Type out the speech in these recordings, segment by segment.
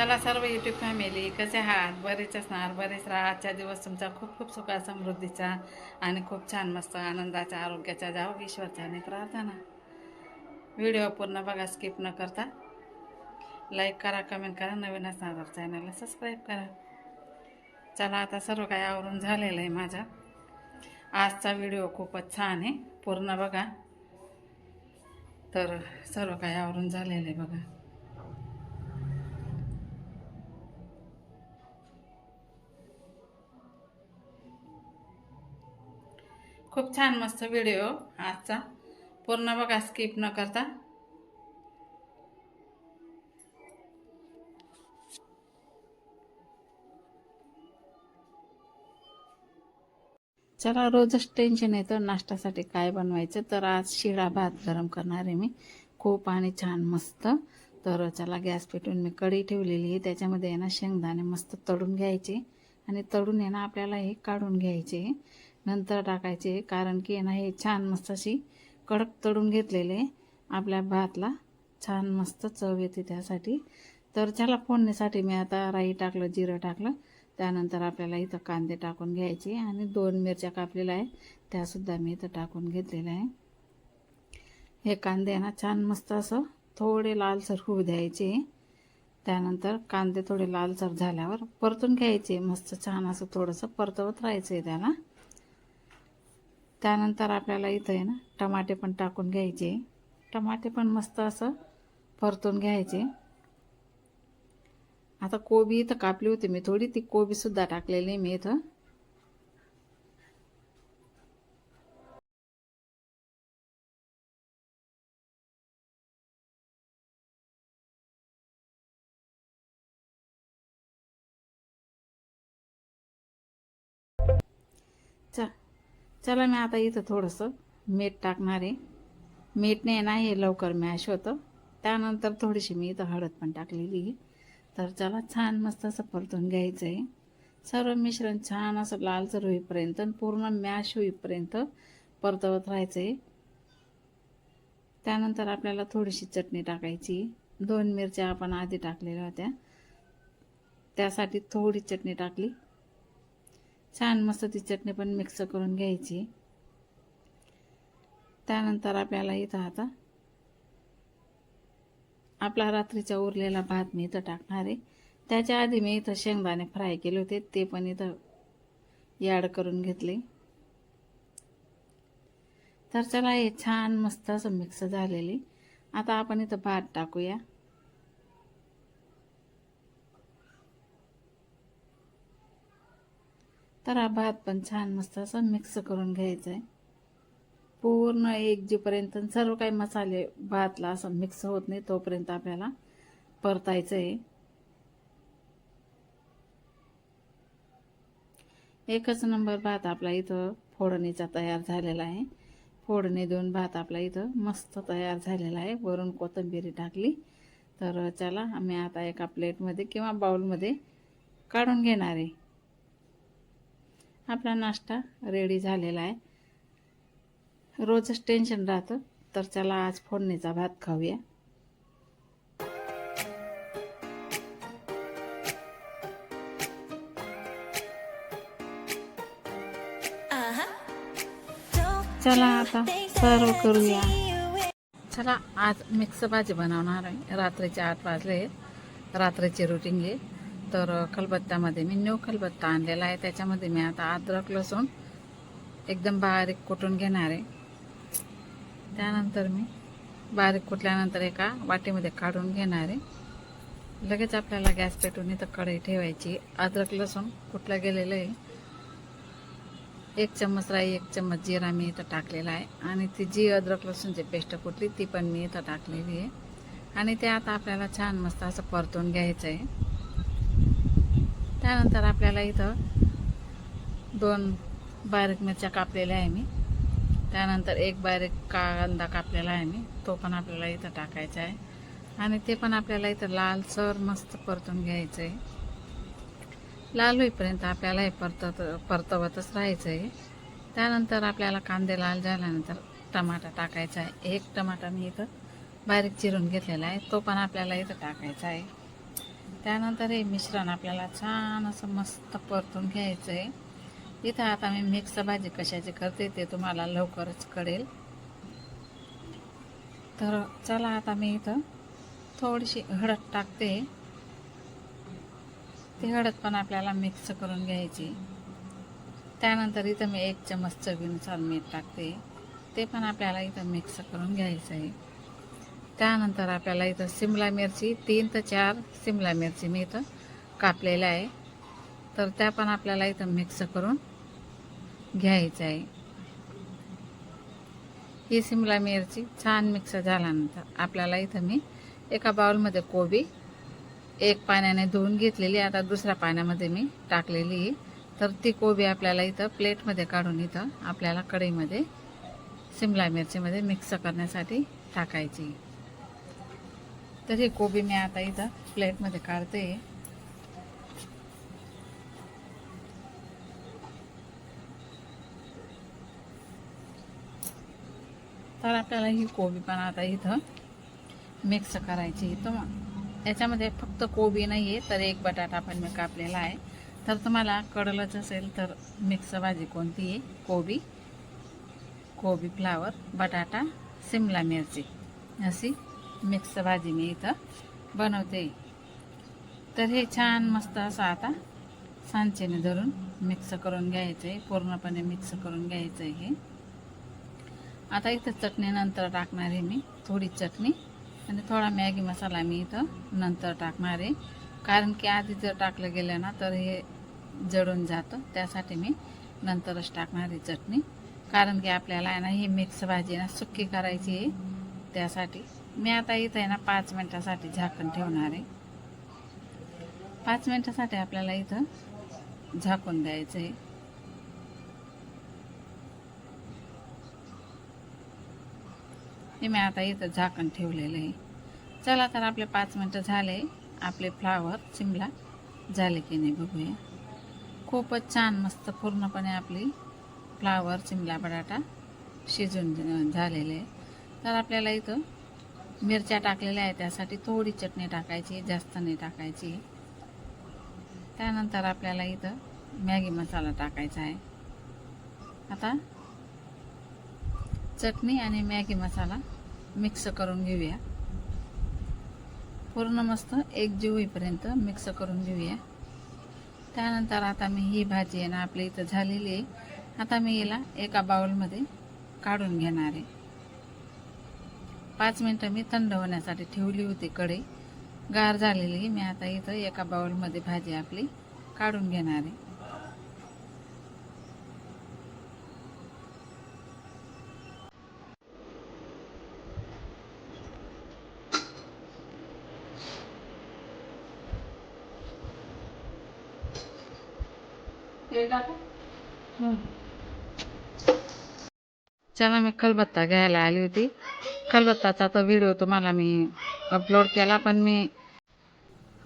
चला सर्व YouTube family कसे आहात? बरेच असणार बरेच राहा. आजच्या दिवस तुमचा खूप खूप सुखा समृद्धीचा आणि खूप छान मस्त आनंदाच्या आरोग्याच्या जावं आणि प्रार्थना. व्हिडिओ पूर्ण बघा स्किप न करता. लाईक करा कमेंट करा नवीन असणार तर चॅनलला सबस्क्राईब करा. चला आता सर्व काही आवरून झालेलं आहे माझा. आजचा व्हिडिओ खूपच छान आहे. पूर्ण बघा. तर सर्व काही आवरून झालेलं आहे बघा. खूप छान मस्त व्हिडिओ आजचा. पूर्ण बघा स्किप न करता. चला रोजच टेन्शन येतं. नाश्त्यासाठी काय बनवायचं? तर आज शिळा भात गरम करणार आहे मी. खूप आणि छान मस्त. तर चला गॅस पेटून मी कढी ठेवलेली आहे. त्याच्यामध्ये आहे ना शेंगदाणे मस्त तळून घ्यायचे. आणि तळून आहे ना आपल्याला हे काढून घ्यायचे. नंतर टाकायचे कारण की आहे ना हे छान मस्त अशी कडक तळून घेतलेले आपल्या भातला छान मस्त चव येते त्यासाठी. तर त्याला फोडणीसाठी मी आता राई टाकलं जिरं टाकलं. त्यानंतर आपल्याला इथं कांदे टाकून घ्यायचे आणि दोन मिरच्या कापलेल्या आहे त्यासुद्धा मी इथं टाकून घेतलेल्या आहे हे कांदे आहे ना छान मस्त असं थोडे लालसर होऊ द्यायचे. त्यानंतर कांदे थोडे लालसर झाल्यावर परतून घ्यायचे. मस्त छान असं थोडंसं परतवत राहायचं आहे त्याला. त्यानंतर आपल्याला इथं आहे ना टमाटे पण टाकून घ्यायचे. टमाटे पण मस्त असं परतून घ्यायचे. आता कोबी इथं कापली होती मी थोडी ती कोबीसुद्धा टाकलेली मी इथं. चला मी आता इथं थोडंसं मीठ टाकणार आहे. मीठने ना हे लवकर मॅश होतं. त्यानंतर थोडीशी मी इथं हळद पण टाकलेली आहे. तर चला छान मस्त असं परतून घ्यायचं आहे सर्व मिश्रण छान असं लालसर होईपर्यंत आणि पूर्ण मॅश होईपर्यंत परतवत राहायचं आहे त्यानंतर आपल्याला थोडीशी चटणी टाकायची. दोन मिरच्या आपण आधी टाकलेल्या होत्या. त्यासाठी थोडी चटणी टाकली. छान मस्त ती चटणी पण मिक्स करून घ्यायची. त्यानंतर आपल्याला इथं आता आपला रात्रीचा उरलेला भात मी इथं टाकणार आहे. त्याच्या आधी मी इथं शेंगदाणे फ्राय केले होते ते पण इथं ॲड करून घेतले. तर चला हे छान मस्त असं मिक्स झालेली. आता आपण इथं भात टाकूया. तर हा भात पण छान मस्त असं मिक्स करून घ्यायचं आहे पूर्ण एक जीपर्यंत सर्व काही मसाले भातला असं मिक्स होत नाही तोपर्यंत आपल्याला परतायचं आहे एकच नंबर भात आपला इथं फोडणीचा तयार झालेला आहे. फोडणी देऊन भात आपला इथं मस्त तयार झालेला आहे. वरून कोथिंबिरी टाकली. तर चला आम्ही आता एका प्लेटमध्ये किंवा बाउलमध्ये काढून घेणार आहे. आपला नाश्ता रेडी झालेला आहे. रोजच टेन्शन राहतं तर चला आज फोडणीचा भात खाऊया. चला आता सर्व करूया. चला आज मिक्स भाजी बनवणार आहे. रात्रीचे आठ वाजले रात्रीची रुटीन आहे. तर खलबत्त्यामध्ये मी न्यू खलबत्ता आणलेला आहे. त्याच्यामध्ये मी आता अद्रक लसूण एकदम बारीक कुटून घेणार आहे. त्यानंतर मी बारीक कुटल्यानंतर एका वाटीमध्ये काढून घेणार आहे. लगेच आपल्याला गॅस पेटून इथं कढई ठेवायची. अद्रक लसूण कुठलं गेलेलं आहे? एक चम्मच राई एक चम्मच जिरा मी इथं टाकलेला आहे. आणि ती जी अद्रक लसूणची पेस्ट कुठली ती पण मी इथं टाकलेली आहे. आणि ते आता आपल्याला छान मस्त असं परतून घ्यायचं आहे. त्यानंतर आपल्याला इथं दोन बारीक मिरच्या कापलेल्या आहे मी. त्यानंतर एक बारीक कांदा कापलेला आहे मी. तो पण आपल्याला इथं टाकायचा आहे. आणि ते पण आपल्याला इथं लालसर मस्त परतून घ्यायचं आहे लाल होईपर्यंत आपल्याला हे परतत परतवतच राहायचं आहे त्यानंतर आपल्याला कांदे लाल झाल्यानंतर टमाटा टाकायचा आहे. एक टमाटा मी इथं बारीक चिरून घेतलेला आहे. तो पण आपल्याला इथं टाकायचा आहे. त्यानंतर हे मिश्रण आपल्याला छान असं मस्त परतून घ्यायचं आहे इथं आता मी मिक्स भाजी कशाची करते ते तुम्हाला लवकरच कळेल. तर चला आता मी इथं थोडीशी हळद टाकते. ती हळद पण आपल्याला मिक्स करून घ्यायची. त्यानंतर इथं मी एक चमच चवीनुसार मीठ टाकते. ते पण आपल्याला इथं मिक्स करून घ्यायचं आहे त्यानंतर आपल्याला इथं सिमला मिरची तीन ते चार सिमला मिरची मी इथं कापलेल्या आहे. तर त्या पण आपल्याला इथं मिक्स करून घ्यायचं आहे. ही सिमला मिरची छान मिक्स झाल्यानंतर आपल्याला इथं मी एका बाउलमध्ये कोबी एक पाण्याने धुवून घेतलेली आता दुसऱ्या पाण्यामध्ये मी टाकलेली आहे. तर ती कोबी आपल्याला इथं प्लेटमध्ये काढून इथं आपल्याला कढईमध्ये सिमला मिरचीमध्ये मिक्स करण्यासाठी टाकायची तर ही कोबी मी आता इथं प्लेटमध्ये काढते. तर आपल्याला ही कोबी पण आता इथं मिक्स करायची तर मग याच्यामध्ये फक्त कोबी नाही आहे तर एक बटाटा पण मी कापलेला आहे. तर तुम्हाला कळलंच असेल तर मिक्स भाजी कोणती आहे? कोबी कोबी फ्लावर बटाटा सिमला मिरची. अशी मिक्स भाजी मी इथं बनवते. तर हे छान मस्त असं आता सांचेने धरून मिक्स करून घ्यायचं आहे पूर्णपणे मिक्स करून घ्यायचं आहे हे. आता इथं चटणी नंतर टाकणार आहे मी थोडी चटणी. आणि थोडा मॅगी मसाला मी इथं नंतर टाकणार आहे. कारण की आधी जर टाकलं गेलं ना तर हे जळून जातं. त्यासाठी मी नंतरच टाकणार आहे चटणी. कारण की आपल्याला आहे ना ही मिक्स भाजी ना सुक्की करायची आहे. त्यासाठी. मी आता इथं आहे ना पाच मिनटासाठी झाकण ठेवणार आहे. पाच मिनटासाठी आपल्याला इथं झाकून द्यायचं आहे हे मी आता इथं झाकण ठेवलेलं आहे. चला तर आपले पाच मिनटं झाले. आपले फ्लावर शिमला झाले की नाही बघूया. खूपच छान मस्त पूर्णपणे आपली फ्लावर शिमला बटाटा शिजून झालेले आहे. तर आपल्याला इथं मिरच्या टाकलेल्या आहेत. त्यासाठी थोडी चटणी टाकायची जास्त नाही टाकायची. त्यानंतर आपल्याला इथं मॅगी मसाला टाकायचा आहे. आता चटणी आणि मॅगी मसाला मिक्स करून घेऊया. पूर्ण मस्त एकजीव होईपर्यंत मिक्स करून घेऊया. त्यानंतर आता मी ही भाजी आहे ना आपल्या इथं झालेली आहे. आता मी याला एका बाउलमध्ये काढून घेणार आहे. पाच मिनटं मी थंड होण्यासाठी ठेवली होती कढई. गार झालेली मी आता इथं एका बाउलमध्ये भाजी आपली काढून घेणार आहे. चला मी खलबत्ता घ्यायला आली होती. खलबत्ताचा तर व्हिडिओ तुम्हाला मी अपलोड केला पण मी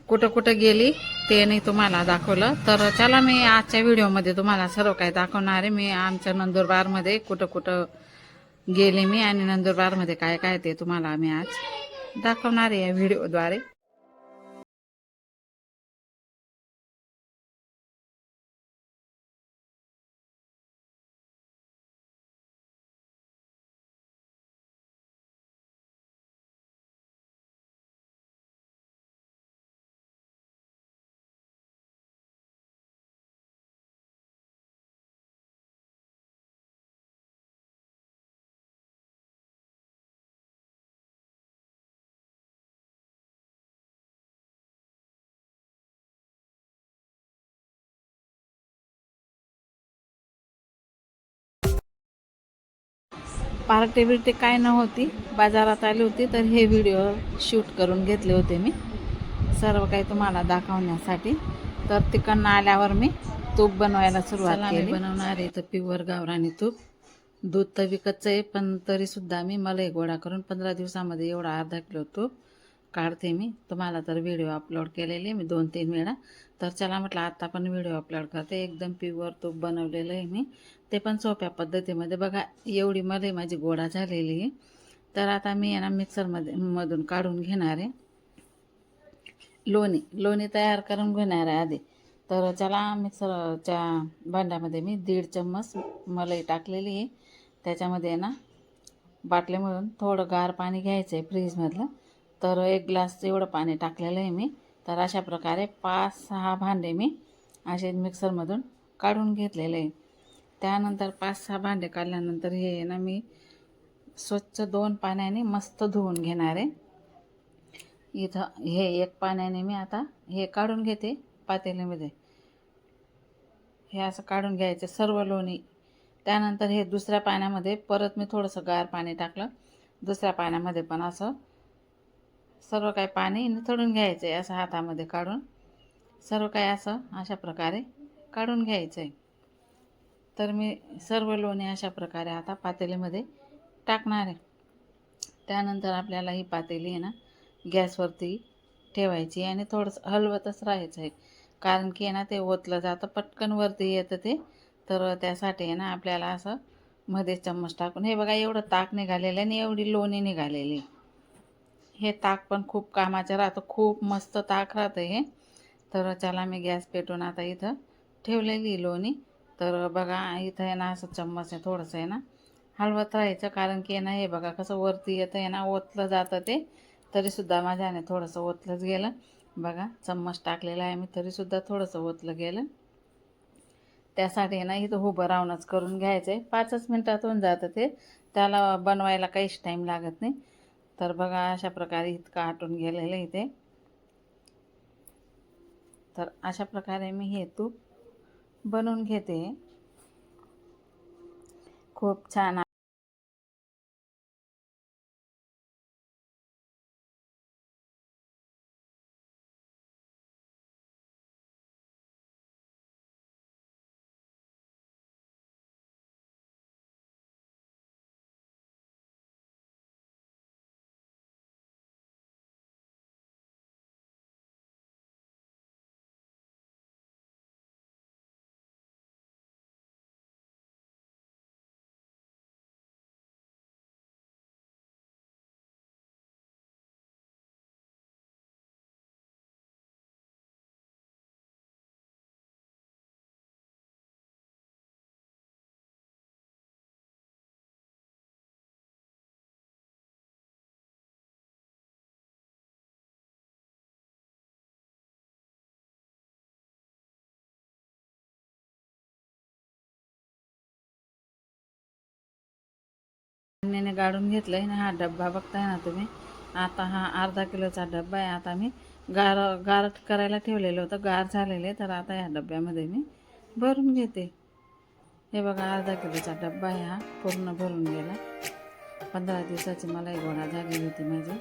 कुठं कुठं गेली ते नाही तुम्हाला दाखवलं. तर चला मी आजच्या व्हिडिओमध्ये तुम्हाला सर्व काही दाखवणार आहे. मी आमच्या नंदुरबारमध्ये कुठं कुठं गेले मी आणि नंदुरबारमध्ये काय काय ते तुम्हाला मी आज दाखवणार आहे या व्हिडिओद्वारे पार्टी बिर्टी काय नव्हती. बाजारात आली होती तर हे व्हिडिओ शूट करून घेतले होते मी. सर्व काही तुम्हाला दाखवण्यासाठी. तर तिकडनं आल्यावर मी तूप बनवायला सुरुवात केली. बनवणार आहे तर प्युअर गावरानी तूप. दूध तर विकतचं आहे पण तरीसुद्धा मी मलाई गोळा करून पंधरा दिवसामध्ये एवढा अर्धा किलो तूप काढते मी. तुम्हाला तर व्हिडिओ अपलोड केलेले मी दोन तीन वेळा तर चला म्हटलं आता पण व्हिडिओ अपलोड करते. एकदम प्युअर तूप बनवलेलं आहे मी. ते पण सोप्या पद्धतीमध्ये. बघा एवढी मध्ये माझी गोडा झालेली आहे. तर आता मी यांना मिक्सरमध्ये मधून काढून घेणार आहे. लोणी लोणी तयार करून घेणार आहे आधी. तर चला मिक्सरच्या भांड्यामध्ये मी दीड चम्मच मलाई टाकलेली आहे. त्याच्यामध्ये आहे ना बाटलीमधून थोडं गार पाणी घ्यायचं आहे फ्रीजमधलं. तर एक ग्लास एवढं पाणी टाकलेलं आहे मी. तर अशा प्रकारे पाच सहा भांडे मी असे मिक्सरमधून काढून घेतलेले आहे. त्यानंतर पाच सहा भांडे काढल्यानंतर हे आहे ना मी स्वच्छ दोन पाण्याने मस्त धुवून घेणार आहे. इथं हे एक पाण्याने मी आता हे काढून घेते पातेलीमध्ये हे असं काढून घ्यायचं सर्व लोणी. त्यानंतर हे दुसऱ्या पाण्यामध्ये परत मी थोडंसं गार पाणी टाकलं. दुसऱ्या पाण्यामध्ये पण असं सर्व काही पाणी निथळून घ्यायचं आहे असं हातामध्ये काढून सर्व काही असं अशा प्रकारे काढून घ्यायचं आहे तर मी सर्व लोणी अशा प्रकारे आता पातेलीमध्ये टाकणार आहे. त्यानंतर आपल्याला ही पातेली आहे ना गॅसवरती ठेवायची आणि थोडंसं हलवतच राहायचं आहे कारण की आहे ना ते ओतलं जातं पटकन वरती येतं ते. तर त्यासाठी आहे ना आपल्याला असं मध्ये चम्मच टाकून हे बघा एवढं ताक निघालेलं आणि एवढी लोणी निघालेली हे ताक पण खूप कामाचं राहतं खूप मस्त ताक राहतं हे. तर चला मी गॅस पेटून आता इथं ठेवलेली लोणी. तर बघा इथं आहे ना असं चम्मच आहे थोडंसं आहे ना. हलवत राहायचं कारण की आहे ना हे बघा कसं वरती येतं आहे ना ओतलं जातं ते. तरीसुद्धा माझ्याने थोडंसं ओतलंच गेलं. बघा चम्मच टाकलेला आहे मी तरीसुद्धा थोडंसं ओतलं गेलं. त्यासाठी ना इथं उभं राहूनच करून घ्यायचं आहे पाचच मिनटात होऊन जातं ते. त्याला बनवायला काहीच टाईम लागत नाही. तर बघा अशा प्रकारे इतकं आटून गेलेलं इथे तर अशा प्रकारे मी हे तूप बनवून घेते. खूप छान ने गाडून घेतलं आहे ना हा डब्बा बघताय ना तुम्ही? आता हा अर्धा किलोचा डब्बा आहे. आता मी गार गार करायला ठेवलेलं होतं. गार झालेले तर आता ह्या डब्यामध्ये मी भरून घेते. हे बघा अर्धा किलोचा डब्बा आहे हा पूर्ण भरून गेला. पंधरा दिवसाची मला एक गोळा झाली होती माझी.